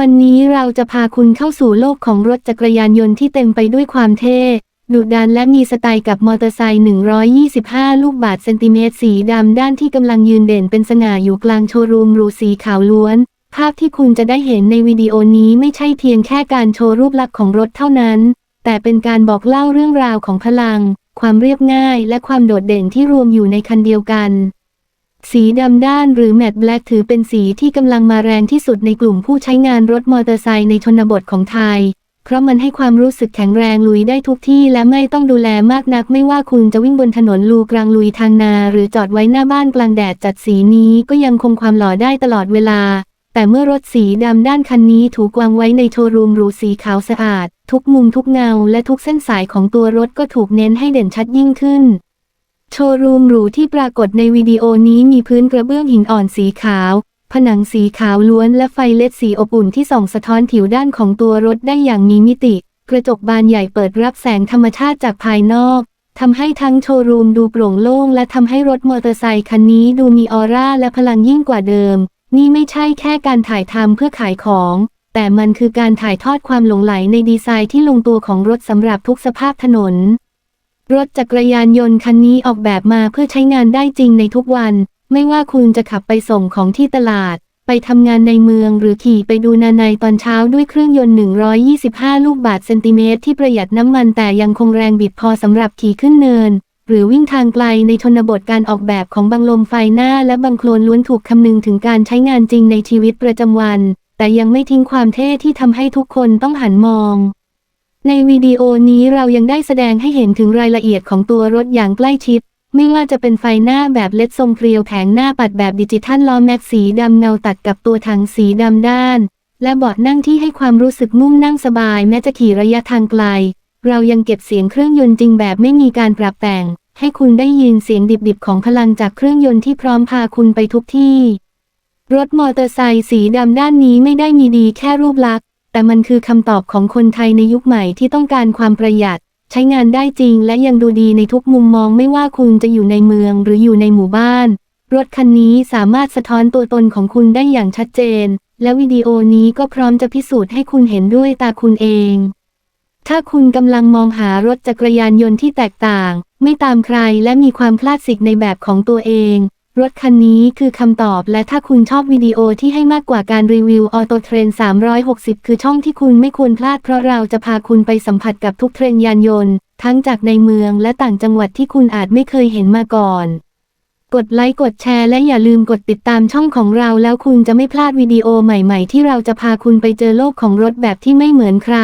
วันนี้เราจะพาคุณเข้าสู่โลกของรถจักรยานยนต์ที่เต็มไปด้วยความเท่ ดุดันและมีสไตล์กับมอเตอร์ไซค์ 125 ลูกบาทเซนติเมตรสีดำด้านที่กำลังยืนเด่นเป็นสง่าอยู่กลางโชว์รูมรูสีขาวล้วน ภาพที่คุณจะได้เห็นในวิดีโอนี้ไม่ใช่เพียงแค่การโชว์รูปลักษณ์ของรถเท่านั้น แต่เป็นการบอกเล่าเรื่องราวของพลัง ความเรียบง่าย และความโดดเด่นที่รวมอยู่ในคันเดียวกัน สีดำด้านหรือแมตต์แบล็กถือเป็นสีที่กำลังมาแรงที่สุดในกลุ่มผู้ใช้งานรถมอเตอร์ไซค์ในชนบทของไทย เพราะมันให้ความรู้สึกแข็งแรงลุยได้ทุกที่และไม่ต้องดูแลมากนัก ไม่ว่าคุณจะวิ่งบนถนนลูกลางลุยทางนา หรือจอดไว้หน้าบ้านกลางแดดจัดสีนี้ก็ยังคงความหล่อได้ตลอดเวลา แต่เมื่อรถสีดำด้านคันนี้ถูกวางไว้ในโชว์รูมหรูสีขาวสะอาด ทุกมุมทุกเงา และทุกเส้นสายของตัวรถก็ถูกเน้นให้เด่นชัดยิ่งขึ้น โชว์รูมหรูที่ปรากฏในวิดีโอนี้มีพื้นกระเบื้องหินอ่อนสีขาว ผนังสีขาวล้วนและไฟเลดสีอบอุ่นที่ส่องสะท้อนผิวด้านของตัวรถได้อย่างมีมิติ กระจกบานใหญ่เปิดรับแสงธรรมชาติจากภายนอกทำให้ทั้งโชว์รูมดูโปร่งโล่งและทำให้รถมอเตอร์ไซค์คันนี้ดูมีออร่าและพลังยิ่งกว่าเดิม นี่ไม่ใช่แค่การถ่ายทำเพื่อขายของ แต่มันคือการถ่ายทอดความหลงไหลในดีไซน์ที่ลงตัวของรถสำหรับทุกสภาพถนน รถจักรยานยนต์คันนี้ออกแบบมาเพื่อใช้งานได้จริงในทุกวัน ไม่ว่าคุณจะขับไปส่งของที่ตลาด ไปทำงานในเมืองหรือขี่ไปดูนาในตอนเช้าด้วยเครื่องยนต์ 125 ลูกบาทเซนติเมตรที่ประหยัดน้ำมันแต่ยังคงแรงบิดพอสำหรับขี่ขึ้นเนิน หรือวิ่งทางไกลในชนบทการออกแบบของบังลมไฟหน้าและบังโคลนล้วนถูกคำนึงถึงการใช้งานจริงในชีวิตประจำวัน แต่ยังไม่ทิ้งความเท่ที่ทำให้ทุกคนต้องหันมอง ในวิดีโอนี้เรายังได้แสดงให้เห็นถึงรายละเอียดของตัวรถอย่างใกล้ชิด ไม่ว่าจะเป็นไฟหน้าแบบเลดทรงเกลียวแผงหน้าปัดแบบดิจิทัลล้อแม็กสีดำเงาตัดกับตัวถังสีดำด้าน และเบาะนั่งที่ให้ความรู้สึกนุ่มนั่งสบาย แม้จะขี่ระยะทางไกล เรายังเก็บเสียงเครื่องยนต์จริงแบบไม่มีการปรับแต่ง ให้คุณได้ยินเสียงดิบๆของพลังจากเครื่องยนต์ที่พร้อมพาคุณไปทุกที่ รถมอเตอร์ไซค์สีดำด้านนี้ไม่ได้มีดีแค่รูปลักษณ์ แต่มันคือคำตอบของคนไทยในยุคใหม่ที่ต้องการความประหยัด ใช้งานได้จริงและยังดูดีในทุกมุมมองไม่ว่าคุณจะอยู่ในเมืองหรืออยู่ในหมู่บ้าน รถคันนี้สามารถสะท้อนตัวตนของคุณได้อย่างชัดเจน และวิดีโอนี้ก็พร้อมจะพิสูจน์ให้คุณเห็นด้วยตาคุณเอง ถ้าคุณกำลังมองหารถจักรยานยนต์ที่แตกต่าง ไม่ตามใครและมีความคลาสสิกในแบบของตัวเอง รถคันนี้คือคำตอบและถ้าคุณชอบวิดีโอที่ให้มากกว่าการรีวิวออโตเทรน360 คือช่องที่คุณไม่ควรพลาดเพราะเราจะพาคุณไปสัมผัสกับทุกเทรนยานยนต์ ทั้งจากในเมืองและต่างจังหวัดที่คุณอาจไม่เคยเห็นมาก่อน กดไลค์กดแชร์และอย่าลืมกดติดตามช่องของเราแล้วคุณจะไม่พลาดวิดีโอใหม่ๆ ที่เราจะพาคุณไปเจอโลกของรถแบบที่ไม่เหมือนใคร